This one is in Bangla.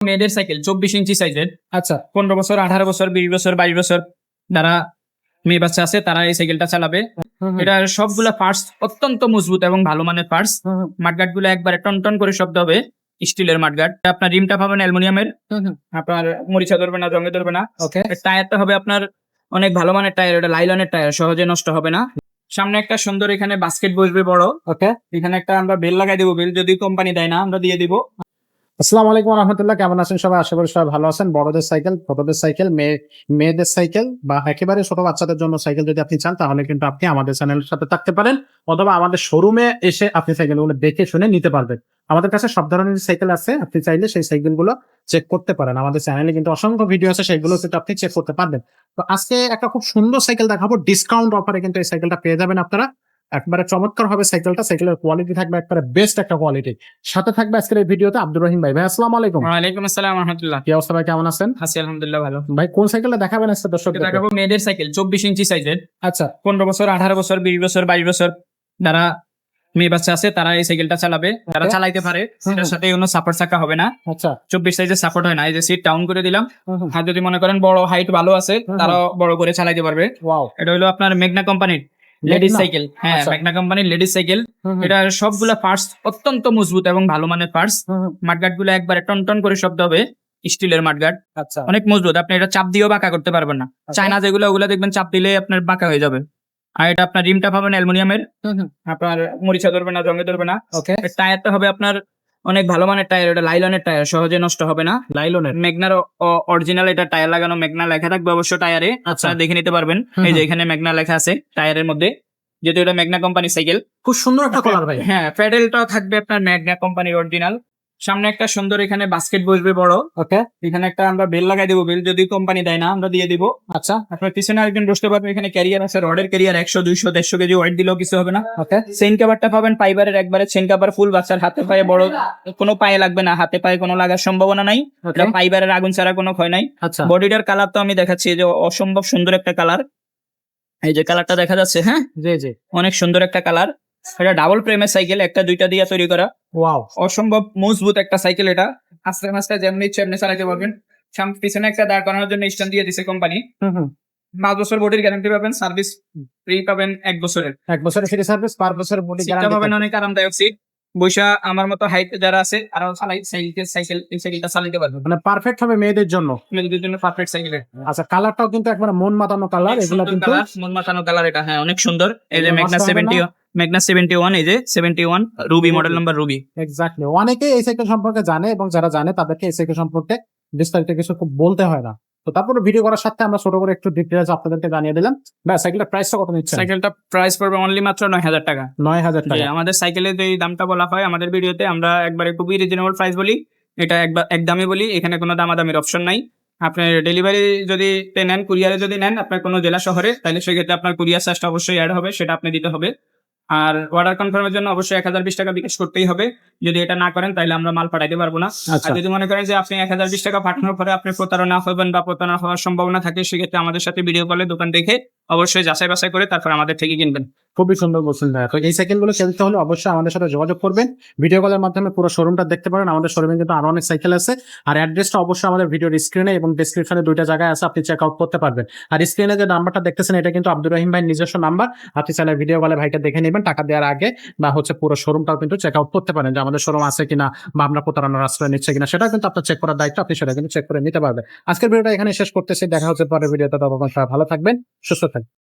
মেয়েদের সাইকেল চব্বিশ ইঞ্চি সাইজের। আচ্ছা। পনেরো বছর আঠারো বছর বিশ বছর বাইশ বছর যারা মেয়ে বাচ্চা আছে তারা এই সাইকেলটা চালাবে। এটা সবগুলা পার্টস অত্যন্ত মজবুত এবং ভালো মানের পার্টস মাঠগাটগুলো একবারে টন টন করে শব্দ হবে স্টিলের মাঠগাট আপনার রিমটা পাবেন অ্যালুমিনিয়ামের। আপনার মরিচা ধরবে না জঙ্গে ধরবে না। ওকে টায়ারটা হবে আপনার অনেক ভালো মানের টায়ার এটা লাইলনের টায়ার সহজে নষ্ট হবে না। সামনে একটা সুন্দর এখানে বাস্কেট বসবে বড়। ওকে এখানে একটা আমরা বেল লাগাই দেবো বেল যদি কোম্পানি দেয় না আমরা দিয়ে দিব। আসসালামু আলাইকুম রহমতুল্লাহ কেমন আছেন সবাই? আশা করি সবাই ভালো আছেন। বড়দের সাইকেল, ছোটদের সাইকেল মেয়ে মেয়েদের সাইকেল বা একেবারে ছোট বাচ্চাদের জন্য সাইকেল যদি আপনি চান, তাহলে কিন্তু আপনি আমাদের চ্যানেলের সাথে থাকতে পারেন অথবা আমাদের শোরুমে এসে আপনি সাইকেলগুলো দেখে শুনে নিতে পারবেন। আমাদের কাছে সব ধরনের সাইকেল আছে, আপনি চাইলে সেই সাইকেলগুলো চেক করতে পারেন। আমাদের চ্যানেলে কিন্তু অসংখ্য ভিডিও আছে, সেগুলো কিন্তু আপনি চেক করতে পারবেন। তো আজকে একটা খুব সুন্দর সাইকেল দেখাবো ডিসকাউন্ট অফারে কিন্তু এই সাইকেলটা পেয়ে যাবেন আপনারা। একবারে চমৎকার হবে সাইকেলটা সাইকেলের কোয়ালিটি থাকবে একবারে বেস্ট একটা কোয়ালিটি সাথে থাকবে আজকের এই ভিডিওতে আব্দুর রহিম ভাই। ভাই আসসালামু আলাইকুম। ওয়ালাইকুম আসসালাম রহমতুল্লাহ। কি অবস্থা ভাই কেমন আছেন? আছি আলহামদুলিল্লাহ ভালো। ভাই কোন সাইকেলটা দেখাবেন আজকে দর্শক দেখাবো মেয়েদের সাইকেল চব্বিশ ইঞ্চি সাইজের। আচ্ছা। পনেরো বছর আঠারো বছর বিশ বছর বাইশ বছর যারা মেয়ে বাচ্চা আছে তারা এই সাইকেলটা চালাবে তারা. চালাইতে পারে এটার সাথে কোনো সাপোর্ট চাকা হবে না। আচ্ছা। চব্বিশ সাইজের সাপোর্ট হয় না এই যে সিট ডাউন করে দিলাম। আর যদি মনে করেন বড় হাইট ভালো আছে হুম। তারা বড় করে চালাইতে পারবে। ওয়াও এটা হলো আপনার মেঘনা কোম্পানির লেডিস সাইকেল হ্যাঁ আচ্ছা। মেঘনা কোম্পানির লেডিস সাইকেল এটা সবগুলা পার্টস অত্যন্ত মজবুত এবং ভালো মানের পার্টস মাঠগাটগুলো একবারে টন টন করে শব্দ হবে স্টিলের মাঠগাট আচ্ছা। অনেক মজবুত আপনি এটা চাপ দিয়েও বাঁকা করতে পারবেন না। চায়না যেগুলো ওগুলো দেখবেন চাপ দিলে আপনার বাঁকা হয়ে যাবে। আর এটা আপনার রিমটা পাবেন অ্যালুমিনিয়ামের। আপনার মরিচা ধরবে না জঙ্গে ধরবে না। টায়ারটা হবে আপনার অনেক ভালো মানের টায়ার এটা লাইলনের টায়ার সহজে নষ্ট হবে না। লাইলনের? মেঘনার অরিজিনাল এটা টায়ার লাগানো মেঘনা লেখা থাকবে অবশ্য টায়ারে। আচ্ছা। আপনারা দেখে নিতে পারবেন। এই যে এখানে মেঘনা লেখা আছে টায়ারের মধ্যে। যেহেতু এটা মেঘনা কোম্পানির সাইকেল খুব সুন্দর একটা কালার ভাই। হ্যাঁ প্যাডেলটা থাকবে আপনার মেঘনা কোম্পানির অরিজিনাল সামনে একটা সুন্দর এখানে বাস্কেট বসবে বড়। ওকে। এখানে একটা আমরা বেল লাগাই দেবো। বেল যদি কোম্পানি দেয় না আমরা দিয়ে দিব। আচ্ছা। আপনার পিছনে আরেকজন বসতে পারবে। এখানে ক্যারিয়ার আছে রডের ক্যারিয়ার একশো দুইশো দেড়শো কেজি ওয়েট দিলেও কিছু হবে না। ওকে। চেন কাভারটা পাবেন ফাইবারের একবারে। চেন কাভার ফুল বাচ্চার হাতে পায়ে বড়। কোনো পায়ে লাগবে না। হাতে পায়ে কোনো লাগার সম্ভাবনা নাই। ফাইবারের আগুন ছাড়া কোনো ক্ষয় নাই। আচ্ছা। বডিটার কালার তো আমি দেখাচ্ছি এই যে অসম্ভব সুন্দর একটা কালার এই যে কালারটা দেখা যাচ্ছে হ্যাঁ? জি জি। অনেক সুন্দর একটা কালার এটা ডাবল প্রেমের সাইকেল একটা দুইটা দিয়ে তৈরি করা। ওয়াও অসম্ভব মজবুত একটা সাইকেল এটা। আস্তে আস্তে যেমনি ইচ্ছে এমনি চালাতে পারবেন। সাম- পিছনে একটা দাঁড় করানোর জন্য স্ট্যান্ড দিয়ে দিছে কোম্পানি হুম হুম। পাঁচ বছর বডির গ্যারান্টি পাবেন সার্ভিস ফ্রি পাবেন এক বছরের। এক বছরের ফ্রি সার্ভিস পাঁচ বছর বডি গ্যারান্টি পাবেন অনেক আরামদায়ক সিট বৈশা আমার মতো হাইট যারা আছে আর সাইকেল সাইকেল সাইকেলটা চালাতে পারবেন মানে পারফেক্ট হবে মেয়েদের জন্য। মেয়েদের জন্য পারফেক্ট সাইকেল আচ্ছা কালারটাও কিন্তু একবার মন মাতানো কালার এগুলো কিন্তু মন মাতানো কালার এটা হ্যাঁ অনেক সুন্দর। এই যে সেভেন্টি মেঘনা সেভেন্টি ওয়ান এই যে seventy one Ruby model number Ruby exactly অনেকে এই সাইকেল সম্পর্কে জানে এবং যারা জানে তাদেরকে এই সাইকেল সম্পর্কে বিস্তারিত কিছু বলতে হয় না। তো তারপরে ভিডিও করার সাথে আমরা ছোট করে একটু ডিটেলস আপনাদেরকে জানিয়ে দিলাম। ব্যাস সাইকেলটার প্রাইসটা কত নিচ্ছে সাইকেলটা প্রাইস পড়বে অনলি মাত্র নয় হাজার টাকা। নয় হাজার টাকা। আমাদের সাইকেলের যে দামটা বলা হয় আমাদের ভিডিওতে আমরা একবারে খুবই রিজনেবল প্রাইস বলি এটা একবার একদমই বলি এখানে কোনো দামাদামির অপশন নাই। আপনি ডেলিভারি যদি নেন কুরিয়ারে যদি নেন আপনার কোনো জেলা শহরে তাহলে সেক্ষেত্রে আপনার কুরিয়ার চার্জটা অবশ্যই অ্যাড হবে সেটা আপনি দিতে হবে। আর অর্ডার কনফার্মের জন্য অবশ্যই এক হাজার বিশ টাকা বিকাশ করতেই হবে। যদি এটা না করেন তাহলে আমরা মাল পাঠাইতে পারব না। আচ্ছা। আর যদি মনে করেন যে আপনি এক হাজার বিশ টাকা পাঠানোর পরে আপনি প্রতারণা হবেন বা প্রতারণা হওয়ার সম্ভাবনা থাকে সেক্ষেত্রে আমাদের সাথে ভিডিও কলে দোকান দেখে অবশ্যই যাচাই বাছাই করে তারপর আমাদের থেকে কিনবেন। খুবই সুন্দর বলছেন ভাইয়া। তো এই সাইকেলগুলো কিনতে হলে অবশ্যই আমাদের সাথে যোগাযোগ করবেন। ভিডিও কলের মাধ্যমে পুরো শোরুমটা দেখতে পারেন। আমাদের শোরুমে কিন্তু আরও অনেক সাইকেল আছে। আর অ্যাড্রেসটা অবশ্যই আমাদের ভিডিওর স্ক্রিনে এবং ডিসক্রিপশনে দুইটা জায়গায় আছে, আপনি চেক আউট করতে পারবেন। আর স্ক্রিনে যে নাম্বারটা দেখতেছেন, এটা কিন্তু আব্দুর রহিম ভাই নিজস্ব নাম্বার আপনি চাইলে ভিডিও কলে ভাইটা দেখে নেবেন, টাকা দেওয়ার আগে বা হচ্ছে পুরো শোরুমটাও কিন্তু চেক আউট করতে পারেন যে আমাদের শোরুম আছে কিনা বা আমরা প্রতারণার আশ্রয় নিচ্ছে কিনা। সেটা কিন্তু আপনার চেক করার দায়িত্ব, আপনি সেটা কিন্তু চেক করে নিতে পারবেন। আজকের ভিডিওটা এখানে শেষ করতেছি। দেখা হচ্ছে পরের ততক্ষণ সবাই ভালো থাকবেন, সুস্থ থাকবেন।